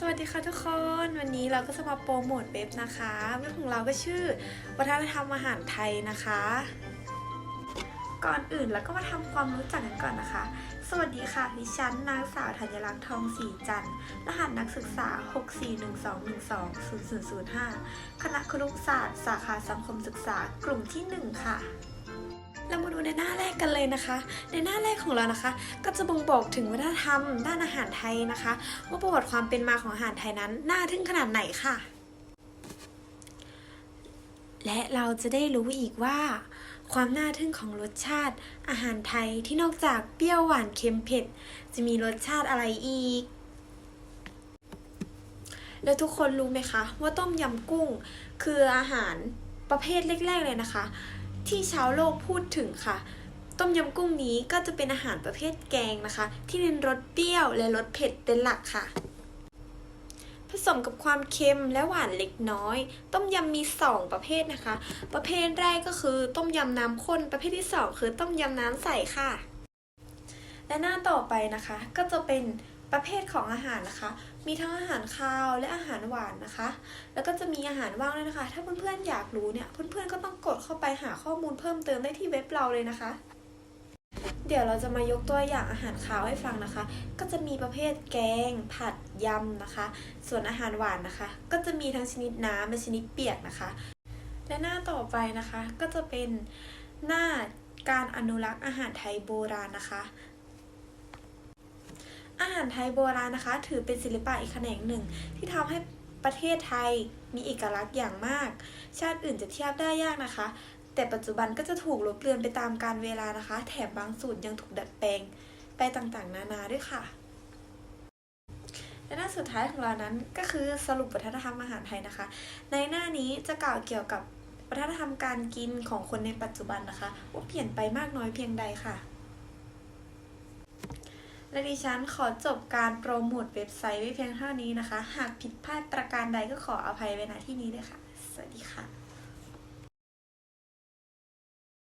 สวัสดีค่ะทุกคน วันนี้เราก็จะมาโปรโมทเว็บนะคะเว็บของเราก็ชื่อ วัฒนธรรมอาหารไทยนะคะ ก่อนอื่นเราก็มาทำความรู้จักกันก่อนนะคะ สวัสดีค่ะดิฉันนางสาวธัญลักษณ์ทองศรีจันทร์รหัสนักศึกษา 641212005 คณะครุศาสตร์ สาขาสังคมศึกษากลุ่มที่ 1 ค่ะ เรามาดูในหน้าแรกกันเลยนะคะ ในหน้าแรกของเรานะคะ ก็จะบ่งบอกถึงวัฒนธรรม ด้านอาหารไทยนะคะ ว่าประวัติความเป็นมาของอาหารไทยนั้นน่าทึ่งขนาดไหนค่ะ และเราจะได้รู้อีกว่า ความน่าทึ่งของรสชาติ อาหารไทยที่นอกจากเปรี้ยวหวานเค็มเผ็ด จะมีรสชาติอะไรอีกแล้วทุกคนรู้ไหมคะ ว่าต้มยำกุ้งคืออาหารประเภทแรกๆเลยนะคะ ที่ชาวโลกพูดถึงค่ะ ต้มยำกุ้งนี้ก็จะเป็นอาหารประเภทแกงนะคะ ที่เน้นรสเปรี้ยวและรสเผ็ดเป็นหลักค่ะ ผสมกับความเค็มและหวานเล็กน้อย ต้มยำมี 2 ประเภทนะคะ ประเภทแรกก็คือต้มยำน้ำข้น ประเภทที่ 2 คือต้มยำน้ำใสค่ะ และหน้าต่อไปนะคะ ก็จะเป็นประเภทของอาหารนะคะ มีทั้งอาหารคาวและอาหารหวานนะคะ แล้วก็จะมีอาหารว่างด้วยนะคะ ถ้าเพื่อนๆอยากรู้เนี่ย เพื่อนๆก็ ดเข้าไปหาข้อมูลเพิ่มเติมได้ที่เว็บเราเลยนะคะ เดี๋ยวเราจะมายกตัวอย่างอาหารคาวให้ฟังนะคะ ก็จะมีประเภทแกง ผัดยำนะคะ ส่วนอาหารหวานนะคะ ก็จะมีทั้งชนิดน้ำและชนิดเปียกนะคะ และหน้าต่อไปนะคะก็จะเป็นหน้าการอนุรักษ์อาหารไทยโบราณนะคะอาหารไทยโบราณนะคะ ถือเป็นศิลปะอีกแขนงหนึ่งที่ทำให้ ประเทศไทยมีเอกลักษณ์อย่างมาก ชาติอื่นจะเทียบได้ยากนะคะ แต่ปัจจุบันก็จะถูกลบเลือนไปตามกาลเวลานะคะ แถมบางสูตรยังถูกดัดแปลงไปต่างๆ นานาด้วยค่ะ และหน้าสุดท้ายของเรานั้นก็คือสรุปวัฒนธรรมอาหารไทยนะคะ ในหน้านี้จะกล่าวเกี่ยวกับวัฒนธรรมการกินของคนในปัจจุบันนะคะ ว่าเปลี่ยนไปมากน้อยเพียงใดค่ะ และดิฉันขอจบการโปรโมทเว็บไซต์ไว้เพียงเท่านี้นะคะ หากผิดพลาดประการใดก็ขออภัยไว้ณที่นี้ด้วยค่ะ สวัสดีค่ะ